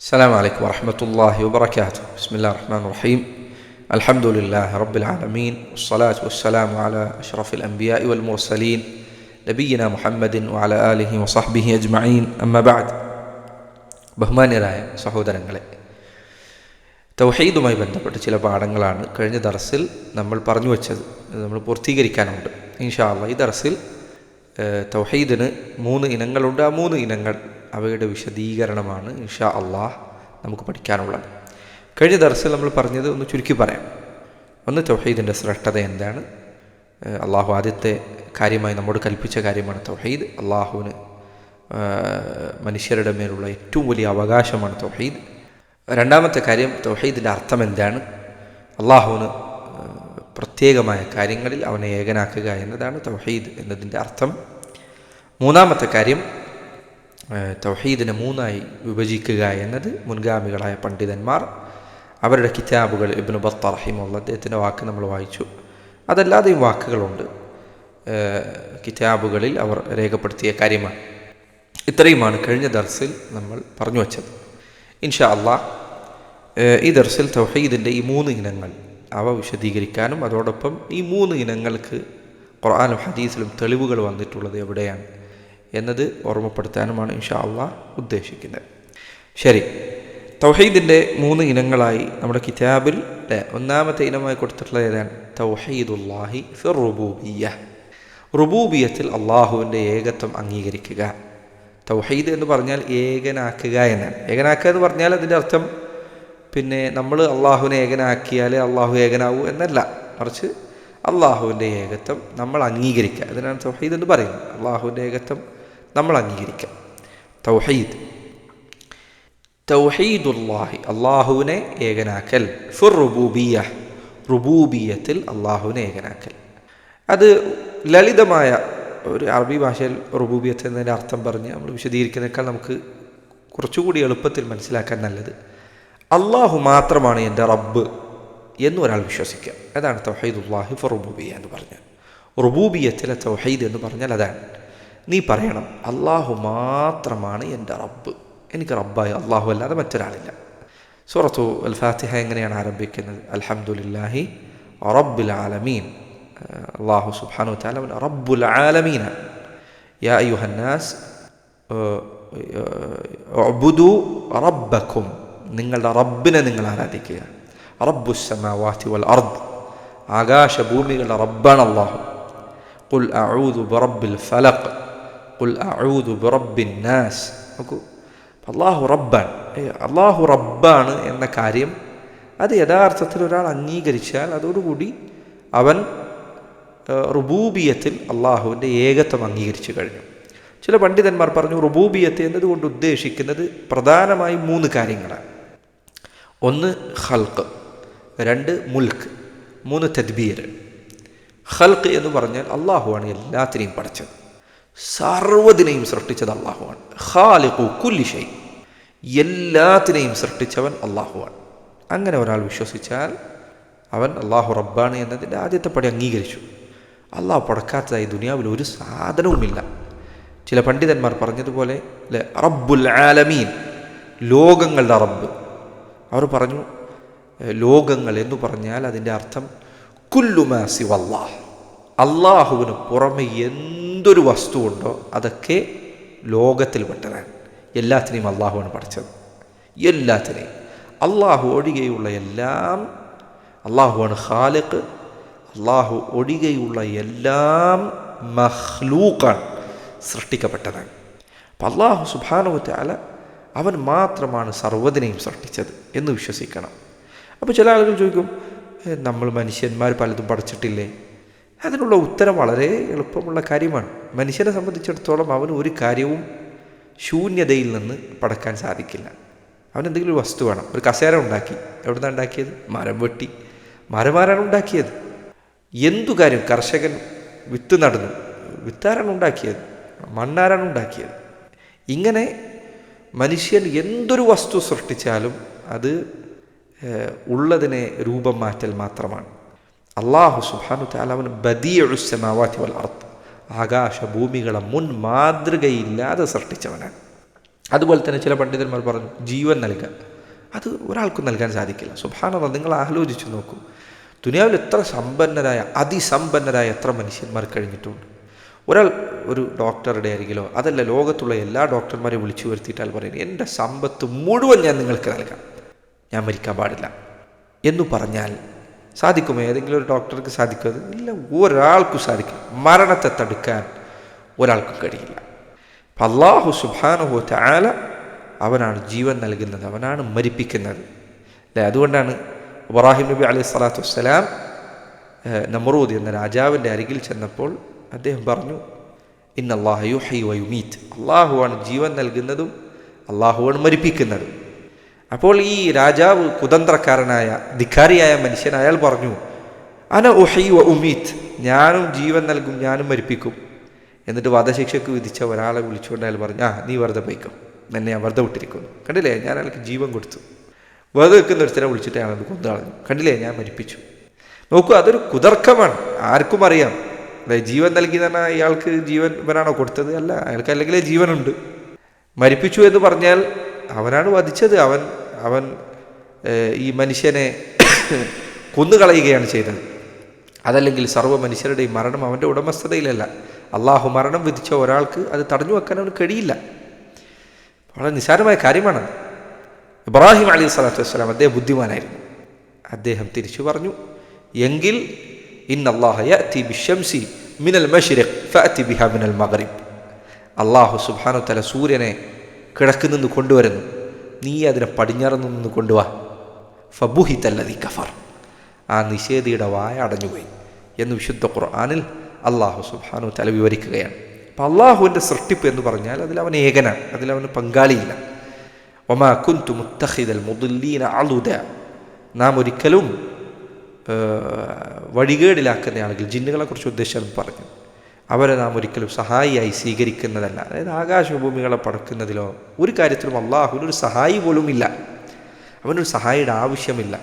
السلام عليكم ورحمة الله وبركاته بسم الله الرحمن الرحيم الحمد لله رب العالمين والصلاة والسلام على أشرف الأنبياء والمرسلين نبينا محمد وعلى آله وصحبه أجمعين أما بعد ബഹുമാന്യരായ സഹോദരങ്ങളെ തൗഹീദുമായി ബന്ധപ്പെട്ട ചില പാഠങ്ങളാണ് കഴിഞ്ഞ ദർസിൽ നമ്മൾ പറഞ്ഞു വെച്ചത് ഇത് നമ്മൾ പൂർത്തീകരിക്കാനുണ്ട് ഇൻഷാ അള്ളാ ഈ ദർസിൽ ഏഹ്, തൗഹീദിന് മൂന്ന് ഇനങ്ങളുണ്ട് ആ മൂന്ന് ഇനങ്ങൾ അവയുടെ വിശദീകരണമാണ് ഇൻഷാ അള്ളാഹ് നമുക്ക് പഠിക്കാനുള്ളത്. കഴിഞ്ഞ ദർസിൽ നമ്മൾ പറഞ്ഞത് ഒന്ന് ചുരുക്കി പറയാം. ഒന്ന് തൗഹീദിന്റെ ശ്രേഷ്ഠത എന്താണ്? അള്ളാഹു ആദ്യത്തെ കാര്യമായി നമ്മോട് കൽപ്പിച്ച കാര്യമാണ് തൗഹീദ്. അള്ളാഹുവിന് മനുഷ്യരുടെ മേലുള്ള ഏറ്റവും വലിയ അവകാശമാണ് തൗഹീദ്. രണ്ടാമത്തെ കാര്യം തൗഹീദിന്റെ അർത്ഥം എന്താണ്? അള്ളാഹുവിന് പ്രത്യേകമായ കാര്യങ്ങളിൽ അവനെ ഏകനാക്കുക എന്നതാണ് തൗഹീദ് എന്നതിന്റെ അർത്ഥം. മൂന്നാമത്തെ കാര്യം തൗഹീദിനെ മൂന്നായി വിഭജിക്കുക എന്നത് മുൻഗാമികളായ പണ്ഡിതന്മാർ അവരുടെ കിതാബുകൾ ഇബ്നു ബത്ത റഹിമുള്ള അദ്ദേഹത്തിന്റെ വാക്ക് നമ്മൾ വായിച്ചു. അതല്ലാതെയും വാക്കുകളുണ്ട്. കിതാബുകളിൽ അവർ രേഖപ്പെടുത്തിയ കാര്യമാണ്. ഇത്രയുമാണ് കഴിഞ്ഞ ദർസിൽ നമ്മൾ പറഞ്ഞു വച്ചത്. ഇൻഷാ അള്ളാഹ് ഈ ദർസിൽ തൗഹീദിന്റെ ഈ മൂന്ന് ഇനങ്ങൾ അവ വിശദീകരിക്കാനും അതോടൊപ്പം ഈ മൂന്ന് ഇനങ്ങൾക്ക് ഖുർആാനും ഹദീസിലും തെളിവുകൾ വന്നിട്ടുള്ളത് എവിടെയാണ്? എന്നത് ഓർമ്മപ്പെടുത്താനുമാണ് ഇൻഷാ അള്ളാഹ് ഉദ്ദേശിക്കുന്നത്. ശരി. തൗഹീദിന്റെ മൂന്ന് ഇനങ്ങളായി നമ്മുടെ കിതാബിൽ ഒന്നാമത്തെ ഇനമായി കൊടുത്തിട്ടുള്ള ഏതാണ്? തൗഹീദുല്ലാഹി ഫിർ റുബൂബിയ റുബൂബിയത്തിൽ അള്ളാഹുവിന്റെ ഏകത്വം അംഗീകരിക്കുക. തൗഹീദ് എന്ന് പറഞ്ഞാൽ ഏകനാക്കുക എന്നാണ്. ഏകനാക്കുക എന്ന് പറഞ്ഞാൽ അതിന്റെ അർത്ഥം പിന്നെ നമ്മൾ അള്ളാഹുവിനെ ഏകനാക്കിയാൽ അള്ളാഹു ഏകനാവൂ എന്നല്ല. മറിച്ച് അള്ളാഹുവിന്റെ ഏകത്വം നമ്മൾ അംഗീകരിക്കുക. അതിനാണ് തൗഹീദ് എന്ന് പറയുന്നത്. അള്ളാഹുവിന്റെ ഏകത്വം നമ്മൾ അംഗീകരിക്കാം. തൗഹീദ്. തൗഹീദുല്ലാഹി അള്ളാഹുവിനെ ഏകനാക്കൽ. ഫുർ റുബൂബിയ റുബൂബിയത്തിൽ അള്ളാഹുവിനെ ഏകനാക്കൽ. അത് ലളിതമായ ഒരു അറബി ഭാഷയിൽ റുബൂബിയത്ത് എന്നതിന്റെ അർത്ഥം പറഞ്ഞ് നമ്മൾ വിശദീകരിക്കുന്നതിനേക്കാൾ നമുക്ക് കുറച്ചുകൂടി എളുപ്പത്തിൽ മനസ്സിലാക്കാൻ നല്ലത്. അള്ളാഹു മാത്രമാണ് എന്റെ റബ്ബ് എന്ന് ഒരാൾ വിശ്വസിക്കുക. അതാണ് തൗഹീദുല്ലാഹി ഫുർ റുബൂബിയ എന്ന് പറഞ്ഞാൽ. റുബൂബിയത്തിലെ തൗഹീദ് എന്ന് പറഞ്ഞാൽ അതാണ്. നീ പറയണം അള്ളാഹു മാത്രമാണ് എന്റെ റബ്ബ്. എനിക്ക് റബ്ബായി അള്ളാഹു അല്ലാതെ മറ്റൊരാളില്ല. സൂറത്തു അൽ ഫാത്തിഹ എങ്ങനെയാണ് ആരംഭിക്കുന്നത്? അൽഹംദുലില്ലാഹി റബ്ബിൽ ആലമീൻ. അള്ളാഹു സുബ്ഹാനു വതആല അവൻ റബ്ബുൽ ആലമീനാണ് യാ അയ്യുഹന്നാസ് ഉബ്ദു റബ്ബക്കും. നിങ്ങളുടെ റബ്ബിനെ നിങ്ങൾ ആരാധിക്കുക. റബ്ബു സമാവാതി വൽ അർദ്. ആകാശ ഭൂമികളുടെ റബ്ബാണ് അള്ളാഹു ഖുൽ അഊദു ബിറബ്ബിൽ ഫലഖ് ഖുൽ അഊദു ബിറബ്ബിൻ നാസ്. അള്ളാഹു റബ്ബാൻ. അള്ളാഹു റബ്ബാണ് എന്ന കാര്യം അത് യഥാർത്ഥത്തിൽ ഒരാൾ അംഗീകരിച്ചാൽ അതോടുകൂടി അവൻ റുബൂബിയത്തിൽ അള്ളാഹുവിന്റെ ഏകത്വം അംഗീകരിച്ചു കഴിഞ്ഞു. ചില പണ്ഡിതന്മാർ പറഞ്ഞു റുബൂബിയത്ത് എന്നതുകൊണ്ട് ഉദ്ദേശിക്കുന്നത് പ്രധാനമായും മൂന്ന് കാര്യങ്ങളാണ്. ഒന്ന് ഹൽക്ക് രണ്ട് മുൽക്ക്. മൂന്ന് തദ്ബീർ. ഹൽക്ക് എന്ന് പറഞ്ഞാൽ അള്ളാഹുവാണ് എല്ലാത്തിനെയും പഠിച്ചത് സർവതിനെയും സൃഷ്ടിച്ചത് അള്ളാഹുവാണ് ഖാലിഖു കുല്ലി ഷൈ. എല്ലാത്തിനെയും സൃഷ്ടിച്ചവൻ അള്ളാഹുവാണ് അങ്ങനെ ഒരാൾ വിശ്വസിച്ചാൽ അവൻ അള്ളാഹു റബ്ബാണ് എന്നതിന്റെ ആദ്യത്തെ പടി അംഗീകരിച്ചു. അള്ളാഹു പടക്കാത്തതായി ദുനിയാവിൽ ഒരു സാധനവുമില്ല. ചില പണ്ഡിതന്മാർ പറഞ്ഞതുപോലെ അല്ലെ റബ്ബുൽ ആലമീൻ ലോകങ്ങളുടെ റബ്ബ്. അവർ പറഞ്ഞു ലോകങ്ങൾ എന്ന് പറഞ്ഞാൽ അതിന്റെ അർത്ഥം കുല്ലുമാസി വല്ലാഹ് അള്ളാഹുവിന് പുറമെ എന്തൊരു വസ്തുവുണ്ടോ അതൊക്കെ ലോകത്തിൽ പെട്ടതാണ്. എല്ലാത്തിനെയും അള്ളാഹുവാണ് പഠിച്ചത്. എല്ലാത്തിനെയും. അള്ളാഹു ഒഴികെയുള്ള എല്ലാം അള്ളാഹുവാണ് ഖാലിഖ്. അള്ളാഹു ഒഴികെയുള്ള എല്ലാം മഹ്ലൂക്കാണ് സൃഷ്ടിക്കപ്പെട്ടതാണ്. അപ്പം അള്ളാഹു സുബാനുവറ്റാല അവൻ മാത്രമാണ് സർവതിനെയും സൃഷ്ടിച്ചത് എന്ന് വിശ്വസിക്കണം. അപ്പോൾ ചില ആളുകൾ ചോദിക്കും നമ്മൾ മനുഷ്യന്മാർ പലതും പഠിച്ചിട്ടില്ലേ? അതിനുള്ള ഉത്തരം വളരെ എളുപ്പമുള്ള കാര്യമാണ്. മനുഷ്യനെ സംബന്ധിച്ചിടത്തോളം അവന് ഒരു കാര്യവും ശൂന്യതയിൽ നിന്ന് പടക്കാൻ സാധിക്കില്ല. അവൻ എന്തെങ്കിലും ഒരു വസ്തു വേണം. ഒരു കസേര ഉണ്ടാക്കി. എവിടുന്നാണ് ഉണ്ടാക്കിയത്? മരം വെട്ടി. മരമാരാണ് ഉണ്ടാക്കിയത്? എന്തു കാര്യം കർഷകൻ വിത്ത് നടന്നു? വിത്താരാണ് ഉണ്ടാക്കിയത്? മണ്ണാരാണ് ഉണ്ടാക്കിയത്? ഇങ്ങനെ മനുഷ്യൻ എന്തൊരു വസ്തു സൃഷ്ടിച്ചാലും അത് ഉള്ളതിനെ രൂപം മാറ്റൽ മാത്രമാണ്. അള്ളാഹു സുബാനു താലാവൻ ബദിയുസമാവാത്തി വൽ അർത്ത് ആകാശ ഭൂമികളെ മുൻ മാതൃകയില്ലാതെ സൃഷ്ടിച്ചവനാണ്. അതുപോലെ തന്നെ ചില പണ്ഡിതന്മാർ പറഞ്ഞു ജീവൻ നൽകുക അത് ഒരാൾക്കും നൽകാൻ സാധിക്കില്ല. സുഭാനത നിങ്ങൾ ആലോചിച്ച് നോക്കൂ. ദുനിയാവിൽ എത്ര സമ്പന്നരായ അതിസമ്പന്നരായ എത്ര മനുഷ്യന്മാർ കഴിഞ്ഞിട്ടുണ്ട്. ഒരാൾ ഒരു ഡോക്ടറുടെ അരികിലോ അതല്ല ലോകത്തുള്ള എല്ലാ ഡോക്ടർമാരെയും വിളിച്ചു വരുത്തിയിട്ടാൽ പറയുന്നത് എന്റെ സമ്പത്ത് മുഴുവൻ ഞാൻ നിങ്ങൾക്ക് നൽകാം. ഞാൻ മരിക്കാൻ പാടില്ല. എന്നു പറഞ്ഞാൽ സാധിക്കുമോ? ഏതെങ്കിലും ഒരു ഡോക്ടർക്ക് സാധിക്കും അത് ഇല്ല ഒരാൾക്കും സാധിക്കും മരണത്തെ തടുക്കാൻ ഒരാൾക്കും കഴിയില്ല. അപ്പം അള്ളാഹു സുബാനുഹു ചാല അവനാണ് ജീവൻ നൽകുന്നത് അവനാണ് മരിപ്പിക്കുന്നത്. അല്ലേ? അതുകൊണ്ടാണ് ഇബ്രാഹിം നബി അലൈഹി സ്വലാത്തു വസ്സലാം നമറൂദ് എന്ന രാജാവിന്റെ അരികിൽ ചെന്നപ്പോൾ അദ്ദേഹം പറഞ്ഞു ഇന്ന് അള്ളാഹു യുഹി വയുമീറ്റ് അള്ളാഹുവാണ് ജീവൻ നൽകുന്നതും അള്ളാഹുവാണ് മരിപ്പിക്കുന്നതും. അപ്പോൾ ഈ രാജാവ് കുതന്ത്രക്കാരനായ ധിക്കാരിയായ മനുഷ്യൻ അയാൾ പറഞ്ഞു അന ഉഹി വ ഉമീത്. ഞാനും ജീവൻ നൽകും ഞാനും മരിപ്പിക്കും. എന്നിട്ട് വധശിക്ഷയ്ക്ക് വിധിച്ച ഒരാളെ വിളിച്ചുകൊണ്ട് അയാൾ പറഞ്ഞു ആ നീ വെറുതെ പോയിക്കും. എന്നെ ഞാൻ വെറുതെ വിട്ടിരിക്കുന്നു. കണ്ടില്ലേ? ഞാൻ അയാൾക്ക് ജീവൻ കൊടുത്തു. വെറുതെ വെക്കുന്ന ഒരുത്തനെ വിളിച്ചിട്ട് അയാൾ കൊന്നു കളഞ്ഞു കണ്ടില്ലേ? ഞാൻ മരിപ്പിച്ചു. നോക്കൂ അതൊരു കുതർക്കമാണ്. ആർക്കും അറിയാം. അല്ലെ ജീവൻ നൽകി തന്നെ ഇയാൾക്ക് ജീവൻ ഇവനാണോ കൊടുത്തത്? അല്ല അയാൾക്ക് അല്ലെങ്കിലേ ജീവനുണ്ട്. മരിപ്പിച്ചു എന്ന് പറഞ്ഞാൽ അവനാണ് വധിച്ചത്. അവൻ അവൻ ഈ മനുഷ്യനെ കൊന്നുകളയുകയാണ് ചെയ്തത്. അതല്ലെങ്കിൽ സർവ മനുഷ്യരുടെയും മരണം അവന്റെ ഉടമസ്ഥതയിലല്ല. അള്ളാഹു മരണം വിധിച്ച ഒരാൾക്ക് അത് തടഞ്ഞു വെക്കാൻ അവന് കഴിയില്ല. വളരെ നിസ്സാരമായ കാര്യമാണ്. ഇബ്രാഹിം അലി സ്വലാത്തു വസ്സലാം അദ്ദേഹം ബുദ്ധിമാനായിരുന്നു. അദ്ദേഹം തിരിച്ചു പറഞ്ഞു എങ്കിൽ ഇന്നല്ലാഹി മിനൽ മിനൽ മഗ്രിബ്. അള്ളാഹു സുബാനു തല സൂര്യനെ കിഴക്ക് നിന്ന് കൊണ്ടുവരുന്നു. നീ അതിനെ പടിഞ്ഞാറ് നിന്ന് കൊണ്ടുവാ. ഫബുഹിത്തല്ലതി കഫർ. ആ നിഷേധിയുടെ വായ അടഞ്ഞുപോയി എന്ന് വിശുദ്ധ ഖുർആാനിൽ അള്ളാഹു സുബാനു തല വിവരിക്കുകയാണ്. അപ്പം അള്ളാഹുവിന്റെ സൃഷ്ടിപ്പ് എന്ന് പറഞ്ഞാൽ അതിൽ അവൻ ഏകനാണ്. അതിൽ അവന് പങ്കാളിയില്ല. ഒമാ കുന്തു മുത്തഹിദൽ മുദുല്ലീന അലുദ. നാം ഒരിക്കലും വഴികേടിലാക്കുന്ന ആളുകൾ ജിന്നുകളെക്കുറിച്ച് ഉദ്ദേശം പറഞ്ഞു അവരെ നാം ഒരിക്കലും സഹായിയായി സ്വീകരിക്കുന്നതല്ല. അതായത് ആകാശഭൂമികളെ പടക്കുന്നതിലോ ഒരു കാര്യത്തിലും അള്ളാഹുവിനൊരു സഹായി പോലും ഇല്ല. അവനൊരു സഹായിയുടെ ആവശ്യമില്ല.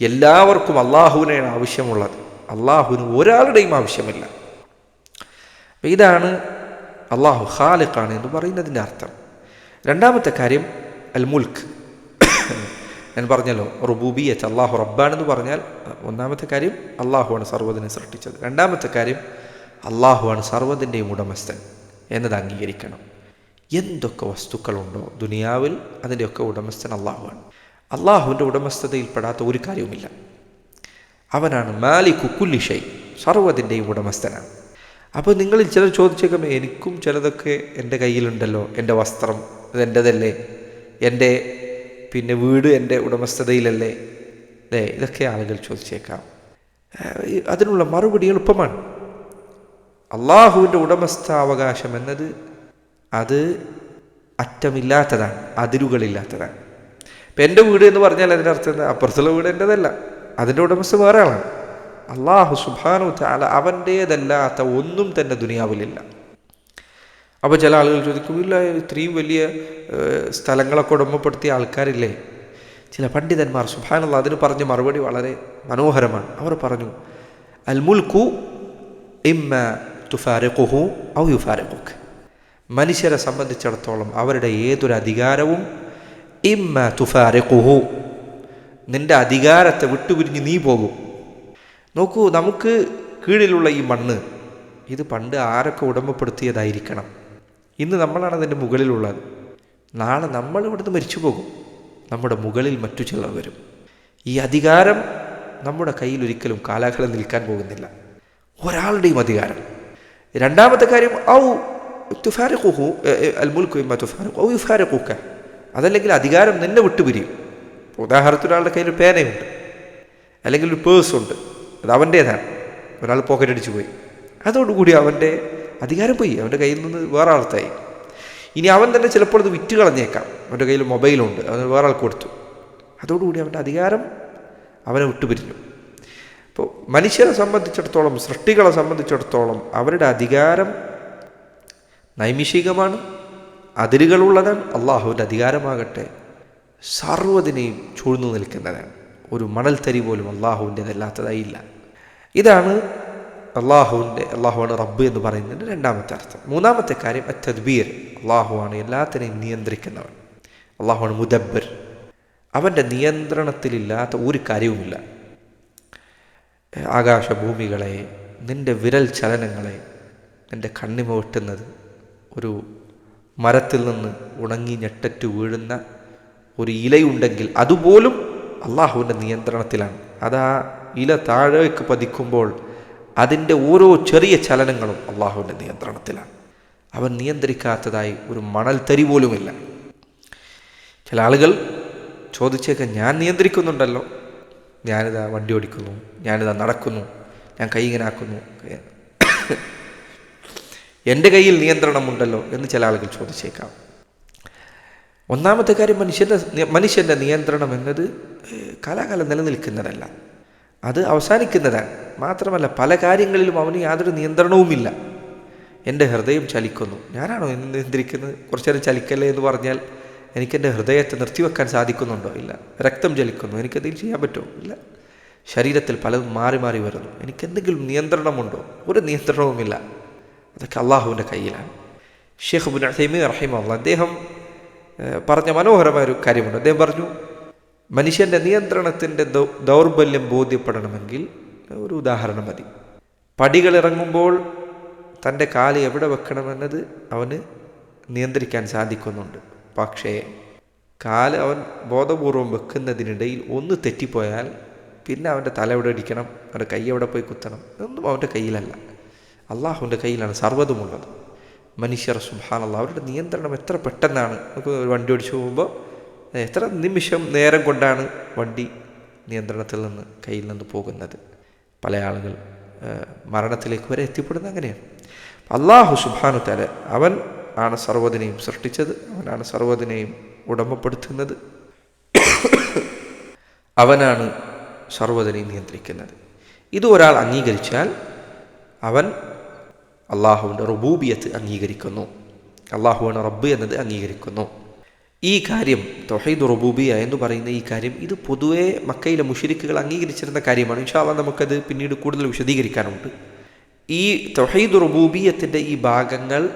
എല്ലാവർക്കും അള്ളാഹുവിനെയാണ് ആവശ്യമുള്ളത്. അള്ളാഹുവിന് ഒരാളുടെയും ആവശ്യമില്ല. ഇതാണ് അള്ളാഹു ഖാലിഖാണ് എന്ന് പറയുന്നതിന്റെ അർത്ഥം. രണ്ടാമത്തെ കാര്യം അൽ മുൽക്ക് ഞാൻ പറഞ്ഞല്ലോ റുബൂബിയത്ത് അള്ളാഹു റബ്ബാണെന്ന് പറഞ്ഞാൽ ഒന്നാമത്തെ കാര്യം അള്ളാഹുവാണ് സർവതിനെ സൃഷ്ടിച്ചത്. രണ്ടാമത്തെ കാര്യം അള്ളാഹുവാണ് സർവതിന്റെയും ഉടമസ്ഥൻ എന്നത് അംഗീകരിക്കണം. എന്തൊക്കെ വസ്തുക്കളുണ്ടോ ദുനിയാവിൽ അതിന്റെയൊക്കെ ഉടമസ്ഥൻ അള്ളാഹുവാണ്. അള്ളാഹുവിന്റെ ഉടമസ്ഥതയിൽപ്പെടാത്ത ഒരു കാര്യവുമില്ല. അവനാണ് മാലി കുല്ലിഷൈ സർവതിന്റെയും ഉടമസ്ഥനാണ്. അപ്പോൾ നിങ്ങളിൽ ചിലർ ചോദിച്ചേക്കാം എനിക്കും ചിലതൊക്കെ എന്റെ കയ്യിലുണ്ടല്ലോ എന്റെ വസ്ത്രം ഇതെന്റെതല്ലേ എന്റെ പിന്നെ വീട് എന്റെ ഉടമസ്ഥതയിലല്ലേ? അല്ലേ ഇതൊക്കെ ആളുകൾ ചോദിച്ചേക്കാം. അതിനുള്ള മറുപടി എളുപ്പമാണ്. അള്ളാഹുവിന്റെ ഉടമസ്ഥാവകാശം എന്നത് അത് അറ്റമില്ലാത്തതാണ് അതിരുകളില്ലാത്തതാണ്. ഇപ്പം എന്റെ വീട് എന്ന് പറഞ്ഞാൽ അതിന്റെ അർത്ഥം അപ്പുറത്തുള്ള വീട് എന്റെതല്ല. അതിന്റെ ഉടമസ്ഥ വേറെ ആളാണ്. അള്ളാഹു സുബാനു താല അവന്റേതല്ലാത്ത ഒന്നും തന്നെ ദുനിയാവിലില്ല. അപ്പോൾ ചില ആളുകൾ ചോദിക്കും ഇല്ല ഇത്രയും വലിയ സ്ഥലങ്ങളൊക്കെ ഉടമപ്പെടുത്തിയ ആൾക്കാരില്ലേ? ചില പണ്ഡിതന്മാർ സുബാനുള്ള അതിന് പറഞ്ഞ മറുപടി വളരെ മനോഹരമാണ്. അവർ പറഞ്ഞു അൽ മുൽക്കു ഇമ്മ തുഫാരിഖുഹു ഔ യുഫാരിഖുക്ക്. മനുഷ്യരെ സംബന്ധിച്ചിടത്തോളം അവരുടെ ഏതൊരു അധികാരവും ഇമ്മ തുഫാരിഖുഹു നിന്റെ അധികാരത്തെ വിട്ടുപിരിഞ്ഞ് നീ പോകും. നോക്കൂ നമുക്ക് കീഴിലുള്ള ഈ മണ്ണ് ഇത് പണ്ട് ആരൊക്കെ ഉടമപ്പെടുത്തിയതായിരിക്കണം. ഇന്ന് നമ്മളാണ് അതിന്റെ മുകളിലുള്ളത്. നാളെ നമ്മൾ ഇവിടുന്ന് മരിച്ചു പോകും. നമ്മുടെ മുകളിൽ മറ്റു ചിലർ വരും. ഈ അധികാരം നമ്മുടെ കയ്യിൽ ഒരിക്കലും കാലാകാലം നിൽക്കാൻ പോകുന്നില്ല. ഒരാളുടെയും അധികാരം. രണ്ടാമത്തെ കാര്യം ഔ തുഫാരിഖുഹു അൽ മുൽക്കു ഇമ്മ തുഫാരിഖു ഔ യുഫാരഖുക്ക അതല്ലെങ്കിൽ അധികാരം നിന്നെ വിട്ടുപിരിയും. ഉദാഹരണത്തിന് ഒരാളുടെ കയ്യിൽ പേനയുണ്ട്. അല്ലെങ്കിൽ ഒരു പേഴ്സ് ഉണ്ട്. അത് അവന്റേതാണ്. ഒരാൾ പോക്കറ്റ് അടിച്ചു പോയി അതോടുകൂടി അവന്റെ അധികാരം പോയി. അവന്റെ കയ്യിൽ നിന്ന് വേറെ ആൾത്തായി ഇനി അവൻ തന്നെ ചിലപ്പോൾ അത് വിറ്റ് കളഞ്ഞേക്കാം. അവന്റെ കയ്യിൽ മൊബൈലുണ്ട്. അവന് വേറെ ആൾക്ക് കൊടുത്തു. അതോടുകൂടി അവന്റെ അധികാരം അവനെ വിട്ടുപിരിഞ്ഞു. അപ്പോൾ മനുഷ്യരെ സംബന്ധിച്ചിടത്തോളം സൃഷ്ടികളെ സംബന്ധിച്ചിടത്തോളം അവരുടെ അധികാരം നൈമിഷികമാണ് അതിരുകളുള്ളതാണ് അള്ളാഹുവിന്റെ അധികാരമാകട്ടെ സർവതിനെയും ചൂഴ്ന്നു നിൽക്കുന്നതാണ്. ഒരു മണൽത്തരി പോലും അള്ളാഹുവിന്റെതല്ലാത്തതായില്ല ഇതാണ് അള്ളാഹുവിന്റെ അള്ളാഹുവാണ് റബ്ബ് എന്ന് പറയുന്നതിന്റെ രണ്ടാമത്തെ അർത്ഥം. മൂന്നാമത്തെ കാര്യം തദ്ബീർ അള്ളാഹുവാണ് എല്ലാത്തിനെയും നിയന്ത്രിക്കുന്നവൻ. അള്ളാഹുവാണ് മുദബ്ബർ. അവന്റെ നിയന്ത്രണത്തിലില്ലാത്ത ഒരു കാര്യവുമില്ല. ആകാശഭൂമികളെ നിന്റെ വിരൽ ചലനങ്ങളെ നിന്റെ കണ്ണിമ വെട്ടുന്നത് ഒരു മരത്തിൽ നിന്ന് ഉണങ്ങി ഞെട്ടറ്റു വീഴുന്ന ഒരു ഇലയുണ്ടെങ്കിൽ അതുപോലും അള്ളാഹുവിന്റെ നിയന്ത്രണത്തിലാണ്. അത് ആ ഇല താഴേക്ക് പതിക്കുമ്പോൾ അതിന്റെ ഓരോ ചെറിയ ചലനങ്ങളും അള്ളാഹുവിന്റെ നിയന്ത്രണത്തിലാണ്. അവൻ നിയന്ത്രിക്കാത്തതായി ഒരു മണൽ തരി പോലുമില്ല. ചില ആളുകൾ ചോദിച്ചേക്കാം ഞാൻ നിയന്ത്രിക്കുന്നുണ്ടല്ലോ. ഞാനിതാ വണ്ടി ഓടിക്കുന്നു. ഞാനിതാ നടക്കുന്നു. ഞാൻ കൈ ഇങ്ങനെ ആക്കുന്നു എന്റെ കയ്യിൽ നിയന്ത്രണമുണ്ടല്ലോ എന്ന് ചില ആളുകൾ ചോദിച്ചേക്കാം. ഒന്നാമത്തെ കാര്യം മനുഷ്യന്റെ മനുഷ്യന്റെ നിയന്ത്രണം എന്നത് കാലാകാലം നിലനിൽക്കുന്നതല്ല. അത് അവസാനിക്കുന്നതാണ്. മാത്രമല്ല പല കാര്യങ്ങളിലും അവന് യാതൊരു നിയന്ത്രണവുമില്ല. എന്റെ ഹൃദയം ചലിക്കുന്നു. ഞാനാണോ എന്ന് നിയന്ത്രിക്കുന്നത്? കുറച്ചു നേരം ചലിക്കല്ലേ എന്ന് പറഞ്ഞാൽ എനിക്കെന്റെ ഹൃദയത്തെ നിർത്തിവെക്കാൻ സാധിക്കുന്നുണ്ടോ? ഇല്ല. രക്തം ചലിക്കുന്നു. എനിക്കെന്തെങ്കിലും ചെയ്യാൻ പറ്റുമോ? ഇല്ല. ശരീരത്തിൽ പലതും മാറി മാറി വരുന്നു. എനിക്കെന്തെങ്കിലും നിയന്ത്രണമുണ്ടോ? ഒരു നിയന്ത്രണവുമില്ല. അതൊക്കെ അള്ളാഹുവിന്റെ കയ്യിലാണ്. ഷെയ്ഖ് ബുൻ അസൈമി റഹിമുള്ള അദ്ദേഹം പറഞ്ഞ മനോഹരമായ ഒരു കാര്യമുണ്ട്. അദ്ദേഹം പറഞ്ഞു മനുഷ്യന്റെ നിയന്ത്രണത്തിന്റെ ദൗർബല്യം ബോധ്യപ്പെടണമെങ്കിൽ ഒരു ഉദാഹരണം മതി. പടികളിറങ്ങുമ്പോൾ തന്റെ കാൽ എവിടെ വെക്കണമെന്നത് അവന് നിയന്ത്രിക്കാൻ സാധിക്കുന്നുണ്ട്. പക്ഷേ കാൽ അവൻ ബോധപൂർവം വെക്കുന്നതിനിടയിൽ ഒന്ന് തെറ്റിപ്പോയാൽ പിന്നെ അവന്റെ തല എവിടെ അടിക്കണം അവന്റെ കൈ എവിടെ പോയി കുത്തണം? ഇതൊന്നും അവന്റെ കയ്യിലല്ല. അള്ളാഹുവിന്റെ കയ്യിലാണ് സർവതുമുള്ളത്. മനുഷ്യർ സുഹാനുള്ള അവരുടെ നിയന്ത്രണം എത്ര പെട്ടെന്നാണ്. നമുക്ക് ഒരു വണ്ടി ഓടിച്ചു പോകുമ്പോൾ എത്ര നിമിഷം നേരം കൊണ്ടാണ് വണ്ടി നിയന്ത്രണത്തിൽ നിന്ന് കയ്യിൽ നിന്ന് പോകുന്നത്? പല ആളുകൾ മരണത്തിലേക്ക് വരെ എത്തിപ്പെടുന്ന അങ്ങനെയാണ്. അള്ളാഹു സുബാനു തല അവൻ ആണ് സർവതിനെയും സൃഷ്ടിച്ചത് അവനാണ് സർവതിനെയും ഉടമപ്പെടുത്തുന്നത്. അവനാണ് സർവതിനെയും നിയന്ത്രിക്കുന്നത്. ഇത് ഒരാൾ അംഗീകരിച്ചാൽ അവൻ അള്ളാഹുവിന്റെ റുബൂബിയത്ത് അംഗീകരിക്കുന്നു. അള്ളാഹുവാണ് റബ്ബ് എന്നത് അംഗീകരിക്കുന്നു. ഈ കാര്യം തൊഹീദ് റുബൂബിയ എന്ന് പറയുന്ന ഈ കാര്യം ഇത് പൊതുവേ മക്കയിലെ മുഷിരിക്കുകൾ അംഗീകരിച്ചിരുന്ന കാര്യമാണ്. ഇൻഷാല്ല നമുക്കത് പിന്നീട് കൂടുതൽ വിശദീകരിക്കാനുണ്ട്. ഈ തൊഹീദ് റുബൂബിയത്തിന്റെ ഈ ഭാഗങ്ങൾ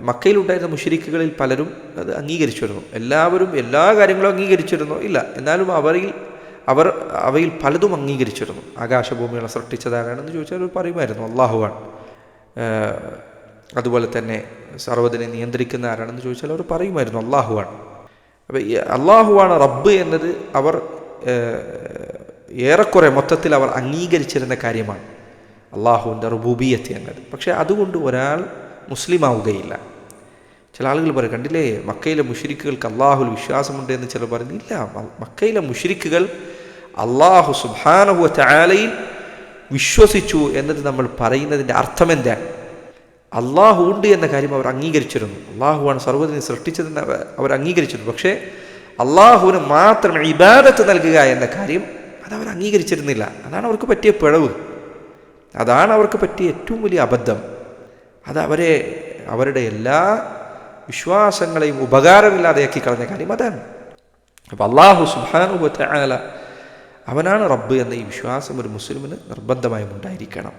മക്കയിലുണ്ടായിരുന്ന മുഷിരിക്കുകളിൽ പലരും അത് അംഗീകരിച്ചിരുന്നു. എല്ലാവരും എല്ലാ കാര്യങ്ങളും അംഗീകരിച്ചിരുന്നു. ഇല്ല എന്നാലും അവരിൽ അവർ അവയിൽ പലതും അംഗീകരിച്ചിരുന്നു. ആകാശഭൂമികളെ സൃഷ്ടിച്ചതാരാണെന്ന് ചോദിച്ചാൽ അവർ പറയുമായിരുന്നു അള്ളാഹുവാണ് അതുപോലെ തന്നെ സർവതിനെ നിയന്ത്രിക്കുന്ന ആരാണെന്ന് ചോദിച്ചാൽ അവർ പറയുമായിരുന്നു അള്ളാഹുവാണ് അപ്പോൾ ഈ അള്ളാഹുവാണ് റബ്ബ് എന്നത് അവർ ഏറെക്കുറെ മൊത്തത്തിൽ അവർ അംഗീകരിച്ചിരുന്ന കാര്യമാണ്. അള്ളാഹുവിന്റെ റുബൂബിയത്ത് എന്നത്. പക്ഷേ അതുകൊണ്ട് ഒരാൾ മുസ്ലിം ആവുകയില്ല ചില ആളുകൾ പറയും കണ്ടില്ലേ മക്കയിലെ മുഷിരിക്കുകൾക്ക് അള്ളാഹുൽ വിശ്വാസമുണ്ട് എന്ന് ചിലർ പറയുന്നില്ല മക്കയിലെ മുഷിരിക്കുകൾ അള്ളാഹു സുബാനഹു ചാലയിൽ വിശ്വസിച്ചു എന്നത് നമ്മൾ പറയുന്നതിന്റെ അർത്ഥം എന്താണ് അള്ളാഹു ഉണ്ട് എന്ന കാര്യം അവർ അംഗീകരിച്ചിരുന്നു. അള്ളാഹുവാണ് സർവതിനെ സൃഷ്ടിച്ചതെന്ന് അവർ അംഗീകരിച്ചിരുന്നു. പക്ഷേ അള്ളാഹുവിന് മാത്രം ഇബാദത്ത് നൽകുക എന്ന കാര്യം അത് അവർ അംഗീകരിച്ചിരുന്നില്ല. അതാണ് അവർക്ക് പറ്റിയ പിഴവ്. അതാണ് അവർക്ക് പറ്റിയ ഏറ്റവും വലിയ അബദ്ധം. അത് അവരെ അവരുടെ എല്ലാ വിശ്വാസങ്ങളെയും ഉപകാരമില്ലാതെയാക്കി കളഞ്ഞ കാര്യം അതാണ്. അപ്പം അള്ളാഹു സുഹാനുഭവത്തെ ആല അവനാണ് റബ്ബ് എന്ന ഈ വിശ്വാസം ഒരു മുസ്ലിമിന് നിർബന്ധമായും ഉണ്ടായിരിക്കണം.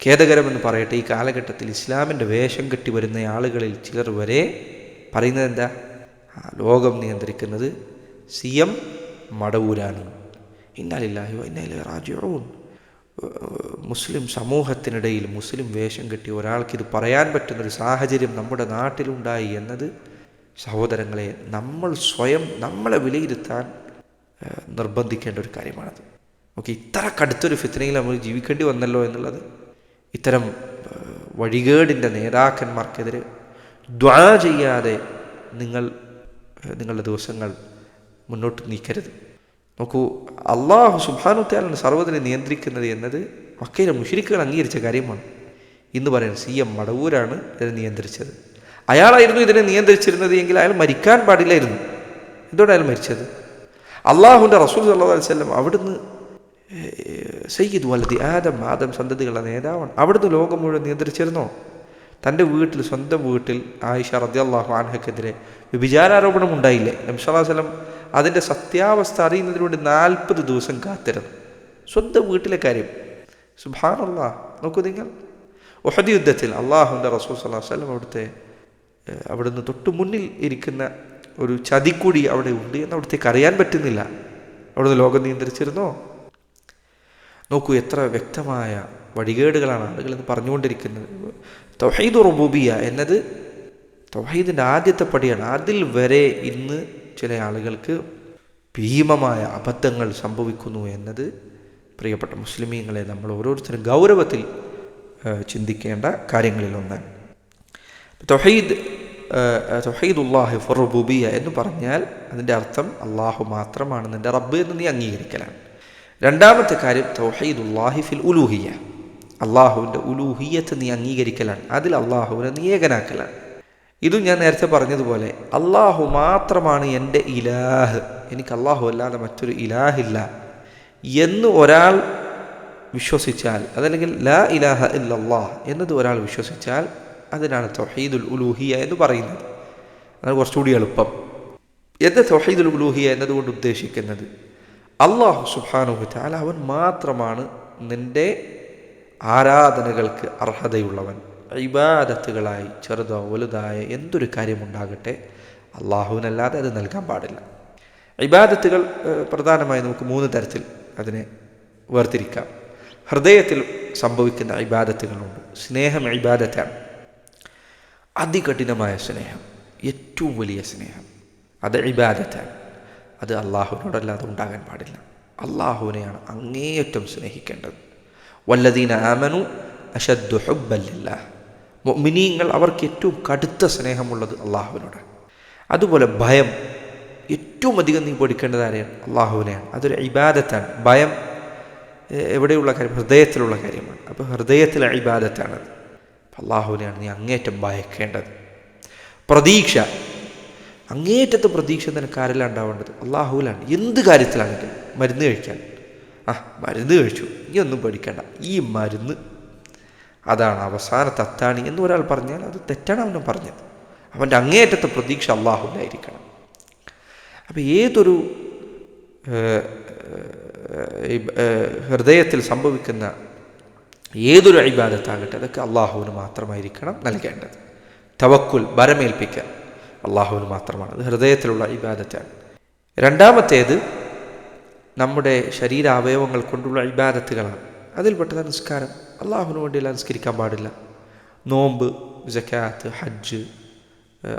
ഖേദകരമെന്ന് പറയട്ടെ ഈ കാലഘട്ടത്തിൽ ഇസ്ലാമിന്റെ വേഷം കെട്ടി വരുന്ന ആളുകളിൽ ചിലർ വരെ പറയുന്നത് എന്താ? ലോകം നിയന്ത്രിക്കുന്നത് സി എം മടവൂരാണ് ഇന്നാലില്ലായോ ഇന്നാലി റാജിഊൻ. മുസ്ലിം സമൂഹത്തിനിടയിൽ മുസ്ലിം വേഷം കെട്ടി ഒരാൾക്ക് ഇത് പറയാൻ പറ്റുന്നൊരു സാഹചര്യം നമ്മുടെ നാട്ടിലുണ്ടായി എന്നത് സഹോദരങ്ങളെ നമ്മൾ സ്വയം നമ്മളെ വിലയിരുത്താൻ നിർബന്ധിക്കേണ്ട ഒരു കാര്യമാണത്. ഓക്കെ ഇത്ര കടുത്തൊരു ഫിത്തനയിൽ നമ്മൾ ജീവിക്കേണ്ടി വന്നല്ലോ എന്നുള്ളത് ഇത്തരം വഴികേടിന്റെ നേതാക്കന്മാർക്കെതിരെ ദ്വാ ചെയ്യാതെ നിങ്ങൾ നിങ്ങളുടെ ദിവസങ്ങൾ മുന്നോട്ട് നീക്കരുത്. നോക്കൂ അള്ളാഹു സുബാനുത്താലാണ് സർവതിനെ നിയന്ത്രിക്കുന്നത് എന്നത് മക്കയിലെ മുഷിരിക്കുകൾ അംഗീകരിച്ച കാര്യമാണ്. ഇന്ന് പറയുന്നത് സി എം മടവൂരാണ് ഇതിനെ നിയന്ത്രിച്ചത്. അയാളായിരുന്നു ഇതിനെ നിയന്ത്രിച്ചിരുന്നത് എങ്കിൽ അയാൾ മരിക്കാൻ പാടില്ലായിരുന്നു. എന്തുകൊണ്ട് അയാൾ മരിച്ചത്? അള്ളാഹുവിന്റെ റസൂൽ സല്ലാ വല്ലം അവിടുന്ന് സയ്യിദ് വലതി ആദം ആദം സന്തതികളുടെ നേതാവാണ്. അവിടുന്ന് ലോകം മുഴുവൻ നിയന്ത്രിച്ചിരുന്നോ? തന്റെ വീട്ടിൽ സ്വന്തം വീട്ടിൽ ആയിഷ അള്ളാഹു ആൻഹക്കെതിരെ വിചാരാരോപണം ഉണ്ടായില്ലേ? നബ്സല്ലാ വല്ലം അതിന്റെ സത്യാവസ്ഥ അറിയുന്നതിന് വേണ്ടി നാൽപ്പത് ദിവസം കാത്തിരുന്നു. സ്വന്തം വീട്ടിലെ കാര്യം. സുഭാനുള്ള നോക്കൂ നിങ്ങൾ. ഒഹദ് യുദ്ധത്തിൽ അള്ളാഹുന്റെ റസൂൽ സല്ലാഹു വല്ലം അവിടുത്തെ അവിടുന്ന് തൊട്ടു മുന്നിൽ ഇരിക്കുന്ന ഒരു ചതിക്കുടി അവിടെ ഉണ്ട് എന്ന് അവിടത്തേക്ക് അറിയാൻ പറ്റുന്നില്ല. അവിടുന്ന് ലോകം നിയന്ത്രിച്ചിരുന്നോ? നോക്കൂ എത്ര വ്യക്തമായ വഴികേടുകളാണ് ആളുകൾ എന്ന് പറഞ്ഞുകൊണ്ടിരിക്കുന്നത്. തൊഹൈദ് റുബൂബിയ എന്നത് തൊഹൈദിന്റെ ആദ്യത്തെ പടിയാണ്. അതിൽ വരെ ഇന്ന് ചില ആളുകൾക്ക് ഭീമമായ അബദ്ധങ്ങൾ സംഭവിക്കുന്നു എന്നത് പ്രിയപ്പെട്ട മുസ്ലിമീങ്ങളെ നമ്മൾ ഓരോരുത്തരും ഗൗരവത്തിൽ ചിന്തിക്കേണ്ട കാര്യങ്ങളിലൊന്നാണ്. തൊഹീദ് തൊഹീദുല്ലാഹി ഫറുബൂബിയ എന്ന് പറഞ്ഞാൽ അതിന്റെ അർത്ഥം അള്ളാഹു മാത്രമാണ് നിന്റെ റബ്ബ് എന്ന് നീ അംഗീകരിക്കലാണ്. രണ്ടാമത്തെ കാര്യം തൗഹീദുല്ലാഹി ഫിൽ ഉലൂഹിയ അള്ളാഹുവിന്റെ ഉലൂഹിയത്ത് നീ അംഗീകരിക്കലാണ് അതിൽ അള്ളാഹുവിനെ നീ ഏകനാക്കലാണ്. ഇതും ഞാൻ നേരത്തെ പറഞ്ഞതുപോലെ അള്ളാഹു മാത്രമാണ് എന്റെ ഇലാഹ് എനിക്ക് അള്ളാഹു അല്ലാതെ മറ്റൊരു ഇലാഹില്ല എന്ന് ഒരാൾ വിശ്വസിച്ചാൽ അതല്ലെങ്കിൽ ലാ ഇലാഹ ഇല്ലല്ലാഹ് എന്നത് ഒരാൾ വിശ്വസിച്ചാൽ അതിനാണ് തൊഹീദുൽ ഉലൂഹിയ എന്ന് പറയുന്നത്. അതാണ് കുറച്ചുകൂടി എളുപ്പം. എന്ത് തൊഹീദുൽ ഉലൂഹിയ എന്നതുകൊണ്ട് ഉദ്ദേശിക്കുന്നത്? അള്ളാഹു സുബാനുഹു താല അവൻ മാത്രമാണ് നിന്റെ ആരാധനകൾക്ക് അർഹതയുള്ളവൻ. ഇബാദത്തുകളായി ചെറുതോ വലുതായ എന്തൊരു കാര്യമുണ്ടാകട്ടെ അള്ളാഹുവിനല്ലാതെ അത് നൽകാൻ പാടില്ല. ഇബാദത്തുകൾ പ്രധാനമായും നമുക്ക് മൂന്ന് തരത്തിൽ അതിനെ വേർതിരിക്കാം. ഹൃദയത്തിൽ സംഭവിക്കുന്ന ഇബാദത്തുകളുണ്ട്. സ്നേഹം ഇബാദത്താണ്. അതികഠിനമായ സ്നേഹം ഏറ്റവും വലിയ സ്നേഹം. അത് ഇബാദത്താണ് അത് അള്ളാഹുവിനോടല്ലാതെ ഉണ്ടാകാൻ പാടില്ല. അള്ളാഹുവിനെയാണ് അങ്ങേയറ്റം സ്നേഹിക്കേണ്ടത്. വല്ലദീന ആമനു അഷദ്ദു ഹുബല്ലില്ല മിനിങ്ങൾ അവർക്ക് ഏറ്റവും കടുത്ത സ്നേഹമുള്ളത് അള്ളാഹുവിനോട് അതുപോലെ ഭയം. ഏറ്റവും അധികം നീ പഠിക്കേണ്ടത് ആരെയാണ്? അള്ളാഹുവിനെയാണ്. അതൊരു ഇബാദത്താണ് ഭയം എവിടെയുള്ള കാര്യം? ഹൃദയത്തിലുള്ള കാര്യമാണ്. അപ്പോൾ ഹൃദയത്തിലെ ഇബാദത്താണത്. അള്ളാഹുവിനെയാണ് നീ അങ്ങേറ്റം ഭയക്കേണ്ടത്. പ്രതീക്ഷ. അങ്ങേറ്റത്തെ പ്രതീക്ഷ നിനക്ക് ആരെല്ലാം ഉണ്ടാവേണ്ടത്? അള്ളാഹുവിലാണ് എന്ത് കാര്യത്തിലാണെങ്കിൽ മരുന്ന് കഴിക്കാൻ. ആ മരുന്ന് കഴിച്ചു. നീ ഒന്നും പേടിക്കേണ്ട. ഈ മരുന്ന് അതാണ് അവസാനത്തെ അത്താണി എന്ന് ഒരാൾ പറഞ്ഞാൽ അത് തെറ്റാണ് അവനും പറഞ്ഞത്. അവന്റെ അങ്ങേയറ്റത്തെ പ്രതീക്ഷ അള്ളാഹുവിനായിരിക്കണം അപ്പോൾ ഏതൊരു ഹൃദയത്തിൽ സംഭവിക്കുന്ന ഏതൊരു ഇബാദത്താകട്ടെ അതൊക്കെ അള്ളാഹുവിന് മാത്രമായിരിക്കണം നൽകേണ്ടത്. തവക്കുൽ ഭരമേൽപ്പിക്കുക അള്ളാഹുവിന് മാത്രമാണ്. അത് ഹൃദയത്തിലുള്ള ഇബാദത്താണ്. രണ്ടാമത്തേത് നമ്മുടെ ശരീരാവയവങ്ങൾ കൊണ്ടുള്ള ഇബാദത്തുകളാണ്. അതിൽപ്പെട്ട നിസ്കാരം അള്ളാഹുവിന് വേണ്ടിയല്ല നിസ്കരിക്കാൻ പാടില്ല. നോമ്പ് ജക്കാത്ത് ഹജ്ജ്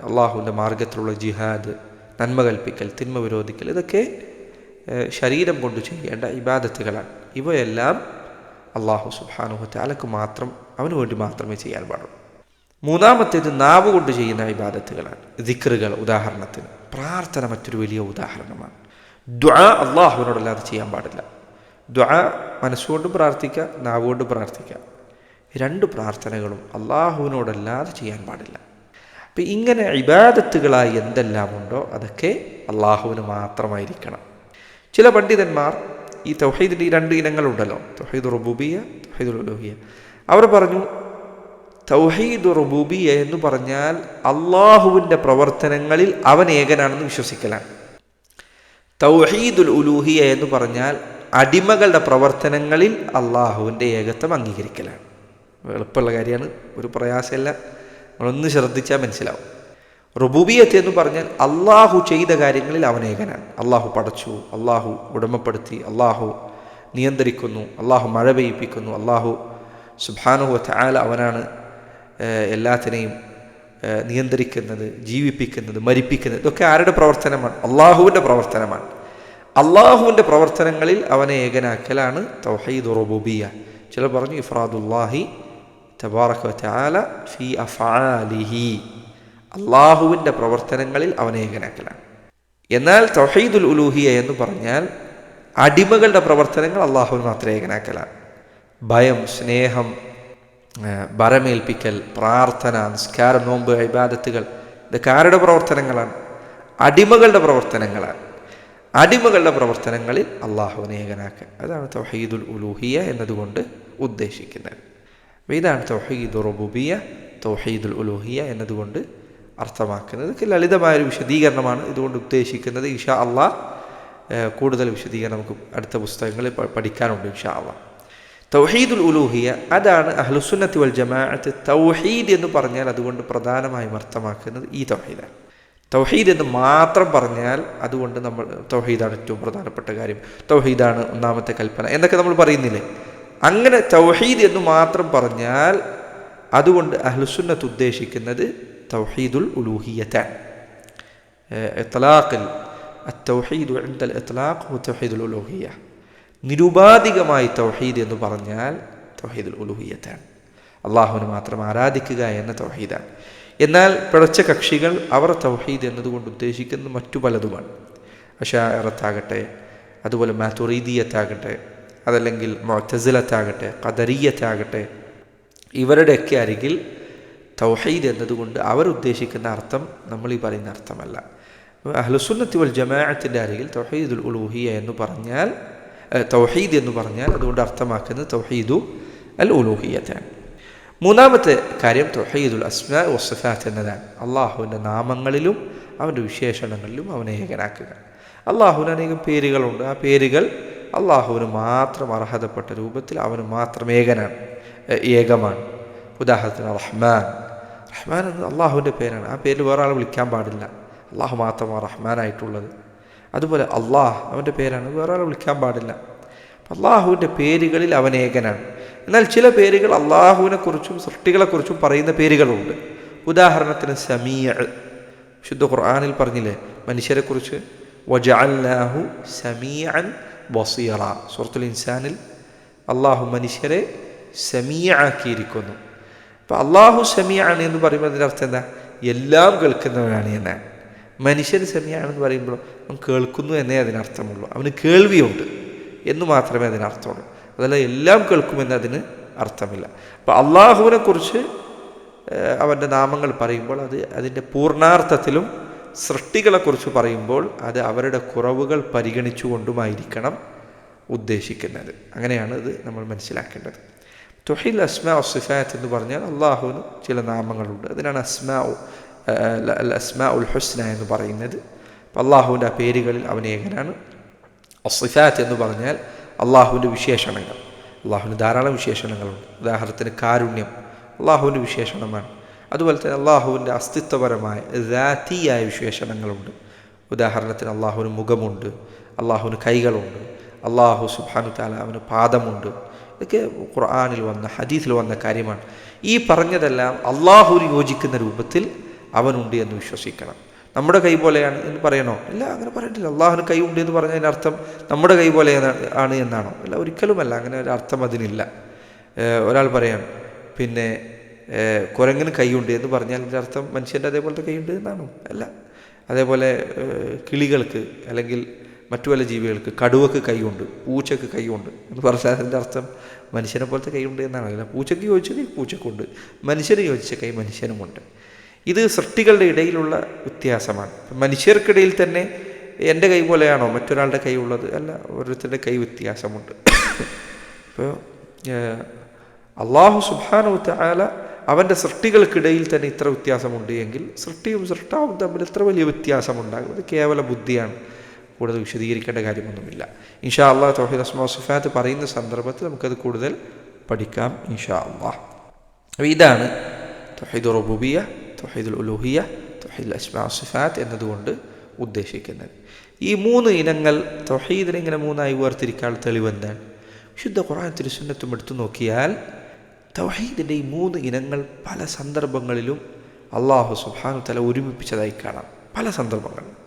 അള്ളാഹുവിന്റെ മാർഗത്തിലുള്ള ജിഹാദ് നന്മ കൽപ്പിക്കൽ തിന്മ വിരോധിക്കൽ ഇതൊക്കെ ശരീരം കൊണ്ട് ചെയ്യേണ്ട ഇബാദത്തുകളാണ്. ഇവയെല്ലാം അള്ളാഹു സുബാനുഹു താലക്ക് മാത്രം അവന് വേണ്ടി മാത്രമേ ചെയ്യാൻ പാടുള്ളൂ. മൂന്നാമത്തേത് നാവ് കൊണ്ട് ചെയ്യുന്ന ഇബാദത്തുകളാണ്. ദിക്റുകൾ ഉദാഹരണത്തിന്. പ്രാർത്ഥന മറ്റൊരു വലിയ ഉദാഹരണമാണ്. ദ്വ അള്ളാഹുവിനോടല്ലാതെ ചെയ്യാൻ പാടില്ല. ദ്വ മനസ്സുകൊണ്ട് പ്രാർത്ഥിക്കുക നാവ് കൊണ്ടും പ്രാർത്ഥിക്കുക. രണ്ട് പ്രാർത്ഥനകളും അള്ളാഹുവിനോടല്ലാതെ ചെയ്യാൻ പാടില്ല. അപ്പം ഇങ്ങനെ ഇബാദത്തുകളായി എന്തെല്ലാമുണ്ടോ അതൊക്കെ അള്ളാഹുവിന് മാത്രമായിരിക്കണം. ചില പണ്ഡിതന്മാർ ഈ തൗഹീദിന്റെ ഈ രണ്ട് ഇനങ്ങളുണ്ടല്ലോ തൗഹീദ് റുബൂബിയ തൗഹീദ് ഉലൂഹിയ. അവർ പറഞ്ഞു തൗഹീദ് റുബൂബിയ എന്ന് പറഞ്ഞാൽ അള്ളാഹുവിന്റെ പ്രവർത്തനങ്ങളിൽ അവൻ ഏകനാണെന്ന് വിശ്വസിക്കലാണ്. തൗഹീദുൽ ഉലൂഹിയ എന്ന് പറഞ്ഞാൽ അടിമകളുടെ പ്രവർത്തനങ്ങളിൽ അള്ളാഹുവിന്റെ ഏകത്വം അംഗീകരിക്കലാണ്. എളുപ്പമുള്ള കാര്യമാണ് ഒരു പ്രയാസമല്ല. നമ്മളൊന്ന് ശ്രദ്ധിച്ചാൽ മനസ്സിലാവും. റുബൂബിയത്ത് എന്ന് പറഞ്ഞാൽ അള്ളാഹു ചെയ്ത കാര്യങ്ങളിൽ അവൻ ഏകനാണ് അള്ളാഹു പടച്ചു അള്ളാഹു ഉടമപ്പെടുത്തി അള്ളാഹു നിയന്ത്രിക്കുന്നു അള്ളാഹു മഴ പെയ്യിപ്പിക്കുന്നു അള്ളാഹു സുബാനുഹു ആല അവനാണ് എല്ലാത്തിനെയും നിയന്ത്രിക്കുന്നത് ജീവിപ്പിക്കുന്നത് മരിപ്പിക്കുന്നത്. ഇതൊക്കെ ആരുടെ പ്രവർത്തനമാണ്? അള്ളാഹുവിന്റെ പ്രവർത്തനമാണ്. അള്ളാഹുവിന്റെ പ്രവർത്തനങ്ങളിൽ അവനെ ഏകനാക്കലാണ് തൗഹീദ് റുബൂബിയ. ചിലർ പറഞ്ഞു ഇഫ്രാദുല്ലാഹി തബാറക് വതആല ഫി അഫ്ആലിഹി അള്ളാഹുവിന്റെ പ്രവർത്തനങ്ങളിൽ അവനെ ഏകനാക്കലാണ്. എന്നാൽ തൗഹീദുൽ ഉലൂഹിയ എന്ന് പറഞ്ഞാൽ അടിമകളുടെ പ്രവർത്തനങ്ങൾ അള്ളാഹുവിന് മാത്രമേ ഏകനാക്കലാണ്. ഭയം സ്നേഹം ഭരമേൽപ്പിക്കൽ പ്രാർത്ഥന നിസ്കാരം നോമ്പ് ഇബാദത്തുകൾ ഇതൊക്കെ ആരുടെ പ്രവർത്തനങ്ങളാണ്? അടിമകളുടെ പ്രവർത്തനങ്ങളാണ്. അടിമകളുടെ പ്രവർത്തനങ്ങളിൽ അള്ളാഹുവിനെ ഏകനാക്കുക. അതാണ് തൗഹീദുൽ ഉലൂഹിയ എന്നതുകൊണ്ട് ഉദ്ദേശിക്കുന്നത്. ഇതാണ് തൗഹീദ് റുബുബിയ തൗഹീദുൽ ഉലൂഹിയ എന്നതുകൊണ്ട് അർത്ഥമാക്കുന്നത്. ഇതൊക്കെ ലളിതമായൊരു വിശദീകരണമാണ് ഇതുകൊണ്ട് ഉദ്ദേശിക്കുന്നത്. ഇഷാ അള്ളാഹ് കൂടുതൽ വിശദീകരണം നമുക്ക് അടുത്ത പുസ്തകങ്ങളിൽ പഠിക്കാനുണ്ട് ഇഷാ അള്ളാഹ് തൗഹീദുൽ ഉലൂഹിയ അതാണ് അഹ്ലുസുന്നത്തി വൽ ജമാഅത്ത് തൗഹീദ് എന്ന് പറഞ്ഞാൽ അതുകൊണ്ട് പ്രധാനമായും അർത്ഥമാക്കുന്നത് ഈ തൗഹീദാണ്. തൗഹീദ് എന്ന് മാത്രം പറഞ്ഞാൽ അതുകൊണ്ട് നമ്മൾ തൗഹീദാണ് ഏറ്റവും പ്രധാനപ്പെട്ട കാര്യം. തൗഹീദാണ് ഒന്നാമത്തെ കൽപ്പന. എന്നൊക്കെ നമ്മൾ പറയുന്നില്ലേ? അങ്ങനെ തൗഹീദ് എന്ന് മാത്രം പറഞ്ഞാൽ അതുകൊണ്ട് അഹ്ലുസുന്നത്ത് ഉദ്ദേശിക്കുന്നത് തൗഹീദുൽ ഉലൂഹിയത്ത് ഇത്ലാഖിൽ അത്തൗഹീദ് ഇന്ദൽ ഇത്ലാഖ് തൗഹീദുൽ ഉലൂഹിയ. നിരുപാധികമായി തൗഹീദ് എന്ന് പറഞ്ഞാൽ തൗഹീദുൽ ഉലുഹിയത്താണ് അള്ളാഹുവിന് മാത്രം ആരാധിക്കുക എന്ന തൗഹീദാണ്. എന്നാൽ പിഴച്ച കക്ഷികൾ അവർ തൗഹീദ് എന്നതുകൊണ്ട് ഉദ്ദേശിക്കുന്നത് മറ്റു പലതുമാണ്. അഷാറത്താകട്ടെ അതുപോലെ മാതുറീദിയത്താകട്ടെ അതല്ലെങ്കിൽ മൊത്തസിലത്താകട്ടെ കദറിയത്താകട്ടെ ഇവരുടെയൊക്കെ അരികിൽ തൗഹീദ് എന്നതുകൊണ്ട് അവരുദ്ദേശിക്കുന്ന അർത്ഥം നമ്മൾ ഈ പറയുന്ന അർത്ഥമല്ല. അഹ്ലുസുന്നത്തി വൽ ജമാഅത്തിന്റെ അരികിൽ തൗഹീദുൽ ഉലൂഹിയ എന്ന് പറഞ്ഞാൽ തൗഹീദ് എന്ന് പറഞ്ഞാൽ അതുകൊണ്ട് അർത്ഥമാക്കുന്നത് തൗഹീദു അൽ ഉലൂഹിയത്താണ്. മൂന്നാമത്തെ കാര്യം തൗഹീദുൽ അസ്മാ വസ്ഫാത്ത് എന്നതാണ്. അള്ളാഹുവിന്റെ നാമങ്ങളിലും അവന്റെ വിശേഷണങ്ങളിലും അവനെ ഏകനാക്കുക. അള്ളാഹുവിന് അനേകം പേരുകളുണ്ട്. ആ പേരുകൾ അള്ളാഹുവിന് മാത്രം അർഹതപ്പെട്ട രൂപത്തിൽ അവന് മാത്രം ഏകനാണ് ഏകമാണ്. ഉദാഹരണത്തിന് റഹ്മാൻ. റഹ്മാൻ എന്ന് അള്ളാഹുവിന്റെ പേരാണ്. ആ പേരിൽ വേറെ ആൾ വിളിക്കാൻ പാടില്ല. അള്ളാഹു മാത്രമാണ് റഹ്മാനായിട്ടുള്ളത് അതുപോലെ അള്ളാഹ് അവന്റെ പേരാണ്. വേറെ ആൾ വിളിക്കാൻ പാടില്ല. അള്ളാഹുവിന്റെ പേരുകളിൽ അവൻ ഏകനാണ്. എന്നാൽ ചില പേരുകൾ അള്ളാഹുവിനെക്കുറിച്ചും സൃഷ്ടികളെക്കുറിച്ചും പറയുന്ന പേരുകളുണ്ട്. ഉദാഹരണത്തിന് സമീയ ശുദ്ധ ഖുർആാനിൽ പറഞ്ഞില്ലേ? മനുഷ്യരെക്കുറിച്ച് വജഅല്ലാഹു സമീഅൻ ബസീറ. സുഹൃത്തുൽ ഇൻസാനിൽ അള്ളാഹു മനുഷ്യരെ സമീയ അപ്പം അള്ളാഹു സമീയാണ് എന്ന് പറയുമ്പോൾ അതിന്റെ അർത്ഥം എന്താ? എല്ലാം കേൾക്കുന്നവനാണ് എന്നാണ് മനുഷ്യൻ സമീയാണെന്ന് പറയുമ്പോൾ അവൻ കേൾക്കുന്നു എന്നേ അതിനർത്ഥമുള്ളൂ. അവന് കേൾവിയുണ്ട് എന്ന് മാത്രമേ അതിനർത്ഥമുള്ളൂ. അതല്ല എല്ലാം കേൾക്കുമെന്ന് അതിന് അർത്ഥമില്ല. അപ്പോൾ അള്ളാഹുവിനെ കുറിച്ച് അവന്റെ നാമങ്ങൾ പറയുമ്പോൾ അത് അതിന്റെ പൂർണാർത്ഥത്തിലും സൃഷ്ടികളെക്കുറിച്ച് പറയുമ്പോൾ അത് അവരുടെ കുറവുകൾ പരിഗണിച്ചുകൊണ്ടുമായിരിക്കണം ഉദ്ദേശിക്കുന്നത്. അങ്ങനെയാണ് ഇത് നമ്മൾ മനസ്സിലാക്കേണ്ടത്. തൊഹിൽ അസ്മാ സിഫാത്ത് എന്ന് പറഞ്ഞാൽ അള്ളാഹുവിന് ചില നാമങ്ങളുണ്ട്. അതിനാണ് അസ്മാ അസ്മാ ഉൽ ഹുസ്ന എന്ന് പറയുന്നത്. അപ്പം അള്ളാഹുവിന്റെ ആ പേരുകളിൽ അവൻ ഏകനാണ്. അസിഫാത്ത് എന്ന് പറഞ്ഞാൽ അള്ളാഹുവിന്റെ വിശേഷണങ്ങൾ. അള്ളാഹുവിന് ധാരാളം വിശേഷണങ്ങളുണ്ട്. ഉദാഹരണത്തിന് കാരുണ്യം അള്ളാഹുവിന്റെ വിശേഷണമാണ്. അതുപോലെ തന്നെ അള്ളാഹുവിന്റെ അസ്തിത്വപരമായ ദാത്തിയായ വിശേഷണങ്ങളുണ്ട്. ഉദാഹരണത്തിന് അള്ളാഹുവിന് മുഖമുണ്ട് അള്ളാഹുവിന് കൈകളുണ്ട് അള്ളാഹു സുബാനു താല അവന് പാദമുണ്ട് ഇതൊക്കെ ഖുർആാനിൽ വന്ന ഹദീസിൽ വന്ന കാര്യമാണ്. ഈ പറഞ്ഞതെല്ലാം അള്ളാഹുവിന് യോജിക്കുന്ന രൂപത്തിൽ അവനുണ്ട് എന്ന് വിശ്വസിക്കണം. നമ്മുടെ കൈ പോലെയാണ് എന്ന് പറയണോ? ഇല്ല അങ്ങനെ പറയണ്ടില്ല. അള്ളാഹുന് കൈ ഉണ്ട് എന്ന് പറഞ്ഞതിന്റെ അർത്ഥം നമ്മുടെ കൈ പോലെ ആണ് എന്നാണോ? അല്ല ഒരിക്കലുമല്ല. അങ്ങനെ ഒരു അർത്ഥം അതിനില്ല. ഒരാൾ പറയാം പിന്നെ കുരങ്ങിന് കൈയുണ്ട് എന്ന് പറഞ്ഞാൽ അതിന്റെ അർത്ഥം മനുഷ്യന്റെ അതേപോലത്തെ കൈയുണ്ട് എന്നാണോ? അല്ല അതേപോലെ കിളികൾക്ക് അല്ലെങ്കിൽ മറ്റു പല ജീവികൾക്ക് കടുവക്ക് കൈയുണ്ട് പൂച്ചക്ക് കൈയുണ്ട് എന്ന് പറഞ്ഞാൽ അതിന്റെ അർത്ഥം മനുഷ്യനെ പോലത്തെ കൈയുണ്ട് എന്നാണ്. അല്ല പൂച്ചയ്ക്ക് ചോദിച്ച കൈ പൂച്ചക്കുണ്ട് മനുഷ്യന് ചോദിച്ച കൈ മനുഷ്യനുമുണ്ട്. ഇത് സൃഷ്ടികളുടെ ഇടയിലുള്ള വ്യത്യാസമാണ്. മനുഷ്യർക്കിടയിൽ തന്നെ എന്റെ കൈ പോലെയാണോ മറ്റൊരാളുടെ കൈ ഉള്ളത്? അല്ല ഓരോരുത്തരുടെ കൈ വ്യത്യാസമുണ്ട്. ഇപ്പോൾ അള്ളാഹു സുബാനു താല അവന്റെ സൃഷ്ടികൾക്കിടയിൽ തന്നെ ഇത്ര വ്യത്യാസമുണ്ട് എങ്കിൽ സൃഷ്ടിയും സൃഷ്ടാവും തമ്മിൽ ഇത്ര വലിയ വ്യത്യാസമുണ്ടാകും? അത് കേവല ബുദ്ധിയാണ്. കൂടുതൽ വിശദീകരിക്കേണ്ട കാര്യമൊന്നുമില്ല. ഇൻഷാ അള്ളാ തൗഹീദ് അസ്മോ സിഫാത്ത് പറയുന്ന സന്ദർഭത്തിൽ നമുക്കത് കൂടുതൽ പഠിക്കാം ഇൻഷാ അള്ളാ അപ്പോൾ ഇതാണ് തൊഹീദ് റബുബിയ തൊഹീദുൽ ഉലൂഹിയ അസ്മാ സിഫാത്ത് എന്നതുകൊണ്ട് ഉദ്ദേശിക്കുന്നത്. ഈ മൂന്ന് ഇനങ്ങൾ തൊഹീദിനെ ഇങ്ങനെ മൂന്നായി വേർതിരിക്കാൻ തെളിവെന്താണ് വിശുദ്ധ ഖുറാൻ തിരുസുന്നത്തും എടുത്തു നോക്കിയാൽ തൗഹീദിന്റെ ഈ മൂന്ന് ഇനങ്ങൾ പല സന്ദർഭങ്ങളിലും അള്ളാഹു സുബാനു തല ഒരുമിപ്പിച്ചതായി കാണാം. പല സന്ദർഭങ്ങളിലും.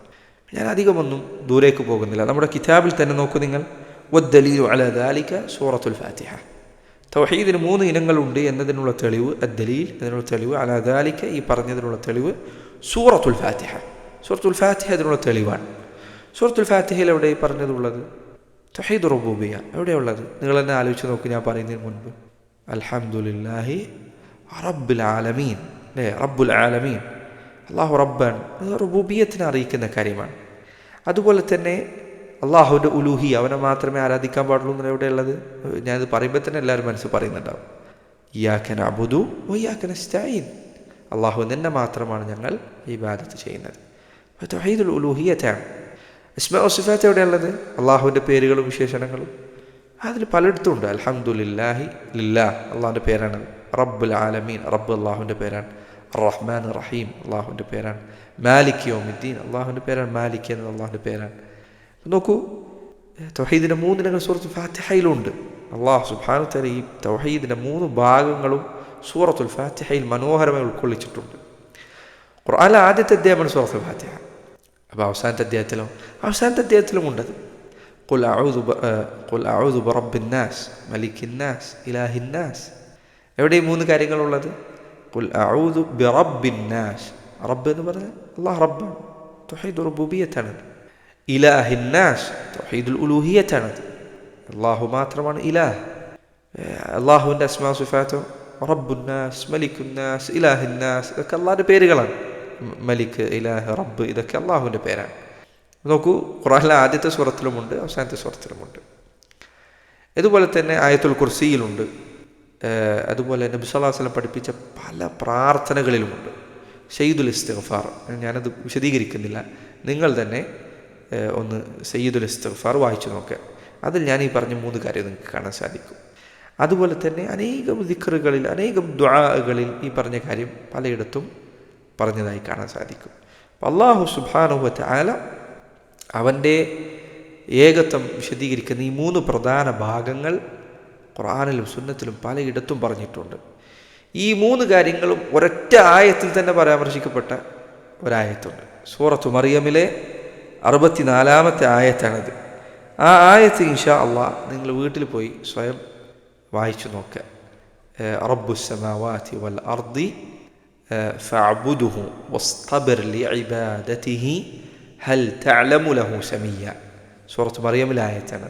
ഞാൻ അധികമൊന്നും ദൂരേക്ക് പോകുന്നില്ല. നമ്മുടെ കിതാബിൽ തന്നെ നോക്കൂ നിങ്ങൾ. വദ്ദലീലു അല ദാലിക സൂറത്തുൽ ഫാത്തിഹ. തൗഹീദിന് മൂന്ന് ഇനങ്ങളുണ്ട് എന്നതിനുള്ള തെളിവ് അദ്ദലീൽ അതിനുള്ള തെളിവ് അല ദാലിക ഈ പറഞ്ഞതിനുള്ള തെളിവ് സൂറത്തുൽ ഫാത്തിഹ. സൂറത്തുൽ ഫാത്തിഹ അതിനുള്ള തെളിവാണ്. സൂറത്തുൽ ഫാത്തിഹയിൽ എവിടെ പറഞ്ഞതുള്ളത്? തഹീദ് റുബൂബിയ എവിടെയുള്ളത്? നിങ്ങൾ തന്നെ ആലോചിച്ച് നോക്കി ഞാൻ പറയുന്നതിന് മുൻപ്. അൽഹംദുലില്ലാഹി റബ്ബുൽ ആലമീൻ. അല്ലേ? റബ്ബുൽ ആലമീൻ. അള്ളാഹു റബ്ബാണ് അത് റുബൂബിയത്തിനെ അറിയിക്കുന്ന കാര്യമാണ്. അതുപോലെ തന്നെ അള്ളാഹുവിന്റെ ഉലൂഹി അവനെ മാത്രമേ ആരാധിക്കാൻ പാടുള്ളൂ എന്ന് എവിടെയുള്ളത് ഞാനത് പറയുമ്പോൾ തന്നെ എല്ലാവരും മനസ്സ് പറയുന്നുണ്ടാവും. ഇയാക്കൻ അബുദു ഓ ഇയാക്കൻ സ്റ്റൈൻ അള്ളാഹു നിന്നെ മാത്രമാണ് ഞങ്ങൾ ഈ ബാധത്ത് ചെയ്യുന്നത് തൊഹീദുൽ ഉലൂഹിയത്താണ് ഇസ്മ ഒസിഫാത്ത് എവിടെയുള്ളത്? അള്ളാഹുവിന്റെ പേരുകളും വിശേഷണങ്ങളും. അതിൽ പലയിടത്തും ഉണ്ട് അലഹമുല്ലാഹി ലില്ലാ അള്ളാഹുന്റെ പേരാണ്. റബ്ബുൽ ആലമീൻ. റബ്ബ് അള്ളാഹുവിന്റെ പേരാണ്. റഹ്മാൻ റഹീം അള്ളാഹുവിൻ്റെ പേരാണ് മാലിക് യോമിദ്ദീൻ അള്ളാഹുവിൻ്റെ പേരാണ് മാലിക് എന്നത് അള്ളാഹുവിൻ്റെ പേരാണ് നോക്കൂ തൗഹീദിൻ്റെ മൂന്നിനങ്ങൾ സൂറത്ത് ഫാത്തിഹയിലുണ്ട് അള്ളാഹു സുബാനു തല ഈ തൗഹീദിൻ്റെ മൂന്ന് ഭാഗങ്ങളും സൂറത്തുൽ ഫാത്തിഹയിൽ മനോഹരമായി ഉൾക്കൊള്ളിച്ചിട്ടുണ്ട് ഖുർആാനിലെ ആദ്യത്തെ അധ്യായമാണ് സൂറത്തുൽ ഫാത്തിഹ അപ്പോൾ അവസാനത്തെ അധ്യായത്തിലോ അവസാനത്തെ അധ്യായത്തിലും ഉണ്ടത് قل أعوذ ب... قل أعوذ برب الناس ملك الناس إله الناس എവിടെ ഈ മൂന്ന് കാര്യങ്ങളുള്ളത് പുൽ الله رب توحيد റബ്ബ് എന്ന് الناس توحيد റബ്ബാണ്. തൊഹീദ് ما ഇലാഹിന്നാസ് തൊഹീദുൽ الله അള്ളാഹു മാത്രമാണ് ഇലാഹ്. رب الناس ملك الناس മലിക്കുന്നാസ് الناس ഇതൊക്കെ അള്ളാഹിന്റെ പേരുകളാണ്. മലിക്ക് ഇലാഹ് റബ്ബ് ഇതൊക്കെ അള്ളാഹുവിന്റെ പേരാണ്. നോക്കൂ ഖുറാനിലെ ആദ്യത്തെ സുറത്തിലുമുണ്ട് അവസാനത്തെ സുറത്തിലുമുണ്ട് ഇതുപോലെ തന്നെ ആയത്തുൽ കുർസിയിലുണ്ട്. അതുപോലെ നബി വസല്ലം പഠിപ്പിച്ച പല പ്രാർത്ഥനകളിലുമുണ്ട്. സയ്യിദുൽ ഇസ്തിഗ്ഫാർ. ഞാനത് വിശദീകരിക്കുന്നില്ല. നിങ്ങൾ തന്നെ ഒന്ന് സയ്യിദുൽ ഇസ്തിഗ്ഫാർ വായിച്ചു നോക്കുക അതിൽ ഞാൻ ഈ പറഞ്ഞ മൂന്ന് കാര്യം നിങ്ങൾക്ക് കാണാൻ സാധിക്കും. അതുപോലെ തന്നെ അനേകം ദിക്കറുകളിൽ അനേകം ദ്വാകളിൽ ഈ പറഞ്ഞ കാര്യം പലയിടത്തും പറഞ്ഞതായി കാണാൻ സാധിക്കും. അള്ളാഹു സുബാനുഹത്ത് ആല അവന്റെ ഏകത്വം വിശദീകരിക്കുന്ന ഈ മൂന്ന് പ്രധാന ഭാഗങ്ങൾ ഖുറാനിലും സുന്നത്തിലും പലയിടത്തും പറഞ്ഞിട്ടുണ്ട്. ഈ മൂന്ന് കാര്യങ്ങളും ഒരൊറ്റ ആയത്തിൽ തന്നെ പരാമർശിക്കപ്പെട്ട ഒരായത്തുണ്ട്. സൂറത്തു മറിയമിലെ അറുപത്തിനാലാമത്തെ ആയത്താണത്. ആ ആയത്ത് ഇൻഷാ അള്ളാഹ് നിങ്ങൾ വീട്ടിൽ പോയി സ്വയം വായിച്ചു നോക്കുക റബ്ബുസമാവാതി വൽ അർദി ഹൽ തഅലമു ലഹു സമീയ. സൂറത്ത് മറിയമിലെ ആയത്താണ്.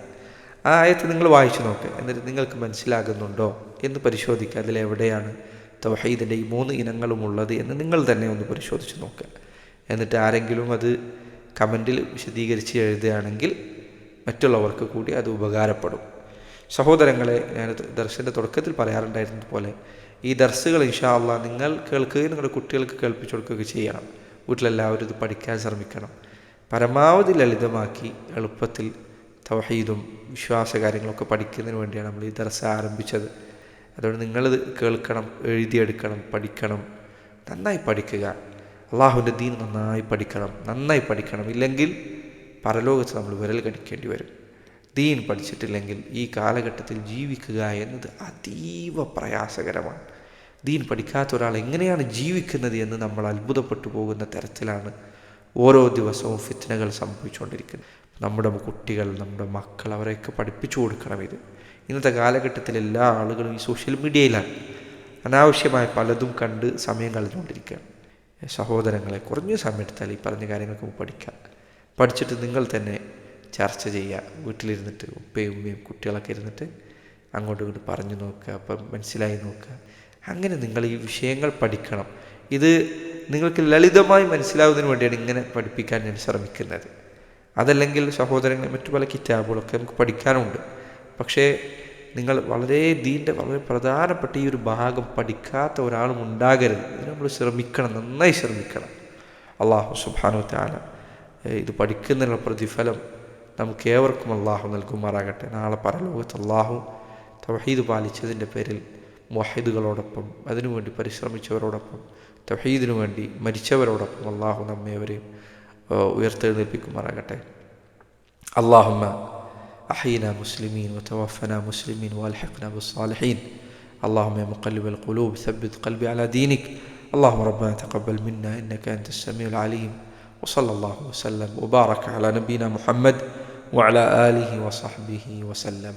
ആയത്ത് നിങ്ങൾ വായിച്ചു നോക്കുക എന്നിട്ട് നിങ്ങൾക്ക് മനസ്സിലാകുന്നുണ്ടോ എന്ന് പരിശോധിക്കുക അതിലെവിടെയാണ് തൗഹീദിന്റെ ഈ മൂന്ന് ഇനങ്ങളും ഉള്ളത് എന്ന് നിങ്ങൾ തന്നെ ഒന്ന് പരിശോധിച്ച് നോക്കുക എന്നിട്ട് ആരെങ്കിലും അത് കമന്റിൽ വിശദീകരിച്ച് എഴുതുകയാണെങ്കിൽ മറ്റുള്ളവർക്ക് കൂടി അത് ഉപകാരപ്പെടും. സഹോദരങ്ങളെ ഞാൻ ദർശന്റെ തുടക്കത്തിൽ പറയാറുണ്ടായിരുന്നത് പോലെ ഈ ദർസുകൾ ഇൻഷാ അള്ളാ നിങ്ങൾ കേൾക്കുകയും നിങ്ങളുടെ കുട്ടികൾക്ക് കേൾപ്പിച്ചു കൊടുക്കുകയൊക്കെ ചെയ്യണം. വീട്ടിലെല്ലാവരും ഇത് പഠിക്കാൻ ശ്രമിക്കണം. പരമാവധി ലളിതമാക്കി എളുപ്പത്തിൽ തവഹീദും വിശ്വാസ കാര്യങ്ങളൊക്കെ പഠിക്കുന്നതിന് വേണ്ടിയാണ് നമ്മൾ ഈ ദർസ ആരംഭിച്ചത്. അതുകൊണ്ട് നിങ്ങളിത് കേൾക്കണം എഴുതിയെടുക്കണം പഠിക്കണം. നന്നായി പഠിക്കുക. അള്ളാഹുവിന്റെ ദീൻ നന്നായി പഠിക്കണം. നന്നായി പഠിക്കണം. ഇല്ലെങ്കിൽ പരലോകത്ത് നമ്മൾ വിരൽ കടിക്കേണ്ടി വരും. ദീൻ പഠിച്ചിട്ടില്ലെങ്കിൽ ഈ കാലഘട്ടത്തിൽ ജീവിക്കുക എന്നത് അതീവ പ്രയാസകരമാണ്. ദീൻ പഠിക്കാത്ത ഒരാൾ എങ്ങനെയാണ് ജീവിക്കുന്നത് എന്ന് നമ്മൾ അത്ഭുതപ്പെട്ടു പോകുന്ന തരത്തിലാണ് ഓരോ ദിവസവും ഫിത്തനകൾ സംഭവിച്ചുകൊണ്ടിരിക്കുന്നത്. നമ്മുടെ കുട്ടികൾ നമ്മുടെ മക്കൾ അവരെയൊക്കെ പഠിപ്പിച്ചു കൊടുക്കണം ഇത്. ഇന്നത്തെ കാലഘട്ടത്തിൽ എല്ലാ ആളുകളും ഈ സോഷ്യൽ മീഡിയയിലാണ്. അനാവശ്യമായ പലതും കണ്ട് സമയം കളഞ്ഞുകൊണ്ടിരിക്കുകയാണ്. സഹോദരങ്ങളെ കുറഞ്ഞ സമയം എടുത്താൽ ഈ പറഞ്ഞ കാര്യങ്ങൾക്ക് പഠിക്കാം. പഠിച്ചിട്ട് നിങ്ങൾ തന്നെ ചർച്ച ചെയ്യുക. വീട്ടിലിരുന്നിട്ട് ഉപ്പയും ഉമ്മയും കുട്ടികളൊക്കെ ഇരുന്നിട്ട് അങ്ങോട്ടും ഇങ്ങോട്ട് പറഞ്ഞു നോക്കുക അപ്പം മനസ്സിലായി നോക്കുക. അങ്ങനെ നിങ്ങൾ ഈ വിഷയങ്ങൾ പഠിക്കണം. ഇത് നിങ്ങൾക്ക് ലളിതമായി മനസ്സിലാവുന്നതിന് വേണ്ടിയാണ് ഇങ്ങനെ പഠിപ്പിക്കാൻ ഞാൻ ശ്രമിക്കുന്നത്. അതല്ലെങ്കിൽ സഹോദരങ്ങളെ മറ്റു പല കിതാബുകളൊക്കെ നമുക്ക് പഠിക്കാനുണ്ട്. പക്ഷേ നിങ്ങൾ വളരെ ദീന്റെ വളരെ പ്രധാനപ്പെട്ട ഈ ഒരു ഭാഗം പഠിക്കാത്ത ഒരാളും ഉണ്ടാകരുത്. ഇതിന് നമ്മൾ ശ്രമിക്കണം നന്നായി ശ്രമിക്കണം. അള്ളാഹു സുബാനു താല ഇത് പഠിക്കുന്നതിനുള്ള പ്രതിഫലം നമുക്ക് ഏവർക്കും അള്ളാഹു നൽകുമാറാകട്ടെ. നാളെ പരലോകത്ത് അള്ളാഹു തവഹീദ് പാലിച്ചതിന്റെ പേരിൽ മൊഹീദുകളോടൊപ്പം അതിനുവേണ്ടി പരിശ്രമിച്ചവരോടൊപ്പം തവഹീദിനു വേണ്ടി മരിച്ചവരോടൊപ്പം അള്ളാഹു നമ്മേവരെയും ഉയർത്തെഴുന്നേൽപ്പിക്കുമാറാകട്ടെ അള്ളാഹുമ്മ أحينا مسلمين وتوفنا مسلمين وألحقنا بالصالحين اللهم يا مقلب القلوب ثبت قلبي على دينك اللهم ربنا تقبل منا إنك أنت السميع العليم وصلى الله وسلم وبارك على نبينا محمد وعلى آله وصحبه وسلم